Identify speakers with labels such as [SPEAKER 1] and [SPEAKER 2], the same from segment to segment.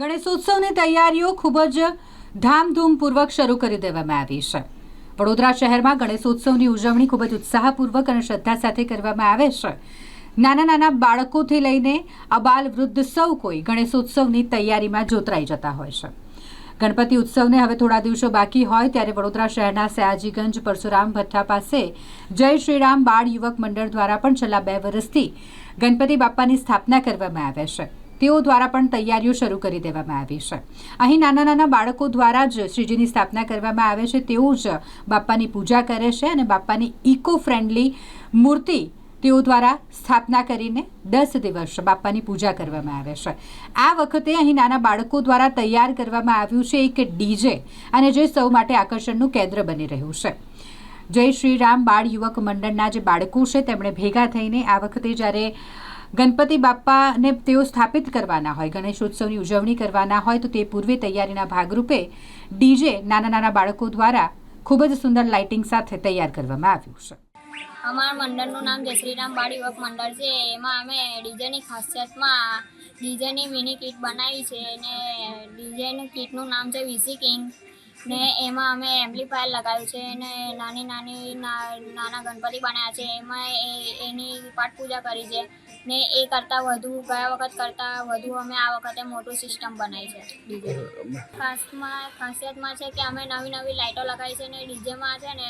[SPEAKER 1] ગણેશોત્સવની તૈયારીઓ ખૂબ જ ધામધૂમપૂર્વક શરૂ કરી દેવામાં આવી છે. વડોદરા શહેરમાં ગણેશોત્સવની ઉજવણી ખૂબ જ ઉત્સાહપૂર્વક અને શ્રદ્ધા સાથે કરવામાં આવે છે. નાના નાના બાળકોથી લઈને અબાલ વૃદ્ધ સૌ કોઈ ગણેશોત્સવની તૈયારીમાં જોતરાઈ જતા હોય છે. ગણપતિ ઉત્સવને હવે થોડા દિવસો બાકી હોય ત્યારે વડોદરા શહેરના સયાજીગંજ, પરશુરામ ભઠ્ઠા પાસે જય શ્રીરામ બાળ યુવક મંડળ દ્વારા પણ છેલ્લા બે વર્ષથી ગણપતિ બાપ્પાની સ્થાપના કરવામાં આવે છે. તેઓ દ્વારા પણ તૈયારીઓ શરૂ કરી દેવામાં આવી છે. અહીં નાના નાના બાળકો દ્વારા જ શ્રીજીની સ્થાપના કરવામાં આવે છે તેઓ જ બાપ્પાની પૂજા કરે છે અને બાપ્પાની ઇકો ફ્રેન્ડલી મૂર્તિ તેઓ દ્વારા સ્થાપના કરીને દસ દિવસ બાપ્પાની પૂજા કરવામાં આવે છે. આ વખતે અહીં નાના બાળકો દ્વારા તૈયાર કરવામાં આવ્યું છે એક ડીજે અને જે સૌ માટે આકર્ષણનું કેન્દ્ર બની રહ્યું છે. જય શ્રી રામ, બાળ યુવક મંડળના જે બાળકો છે, તેમણે ભેગા થઈને આ વખતે જ્યારે ગણપતિ બાપ્પાને તેઓ સ્થાપિત કરવાના હોય, ગણેશોત્સવની ઉજવણી કરવાના હોય, તો તે પૂર્વે તૈયારીના ભાગરૂપે ડીજે નાના નાના બાળકો દ્વારા ખૂબ જ સુંદર લાઇટિંગ સાથે તૈયાર કરવામાં આવ્યું છે.
[SPEAKER 2] અમારા મંડળનું નામ જય શ્રીરામ બાળ યુવક મંડળ છે. એમાં અમે ડીજેની ખાસિયતમાં ડીજેની મિની કીટ બનાવી છે અને ડીજેની કીટનું નામ છે વીસી કિંગ. ને એમાં અમે એમ્પ્લીફાયર લગાવ્યું છે અને નાની નાની નાના ગણપતિ બનાવ્યા છે. એમાં એની પાઠ પૂજા કરી છે. ને એ કરતાં વધુ, ગયા વખત કરતાં વધુ અમે આ વખતે મોટું સિસ્ટમ બનાવી છે ખાસમાં, ખાસિયતમાં છે કે અમે નવી નવી લાઇટો લગાવી છે ને ડીજેમાં છે ને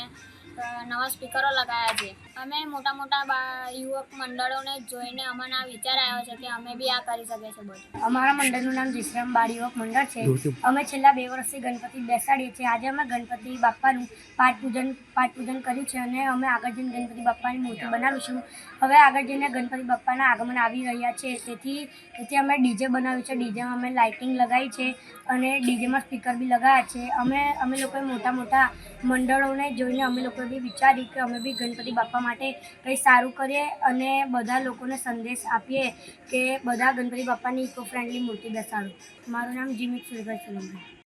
[SPEAKER 2] નવા સ્પીકરો લગાવ્યા છે. અમે મોટા મોટા બા યુવક મંડળોને જોઈને અમને આ વિચાર આવ્યો છે કે અમે બી આ કરી શકીએ છીએ બધું.
[SPEAKER 3] અમારા મંડળનું નામ વિશ્રામ બાળ યુવક મંડળ છે. અમે છેલ્લા બે વર્ષથી ગણપતિ બેસાડીએ છીએ. આજે અમે ગણપતિ બાપ્પાનું પાઠ પૂજન પાઠ પૂજન કર્યું છે અને અમે આગળ જઈને ગણપતિ બાપાની મૂર્તિ બનાવીશું. હવે આગળ જઈને ગણપતિ બાપાના આગમન આવી રહ્યા છે. તેથી તેથી અમે ડીજે બનાવ્યું છે. ડીજેમાં અમે લાઇટિંગ લગાવી છે અને ડીજેમાં સ્પીકર બી લગાવ્યા છે. અમે અમે લોકોએ મોટા મોટા મંડળોને જોઈને અમે લોકોએ બી વિચાર્યું કે અમે બી ગણપતિ બાપા માટે કંઈ સારું કરીએ અને બધા લોકોને સંદેશ આપીએ કે બધા ગણપતિ બાપાની ઇકો ફ્રેન્ડલી મૂર્તિ બેસાડો. મારું નામ જીમિત સુરભાઈ સોલંકી.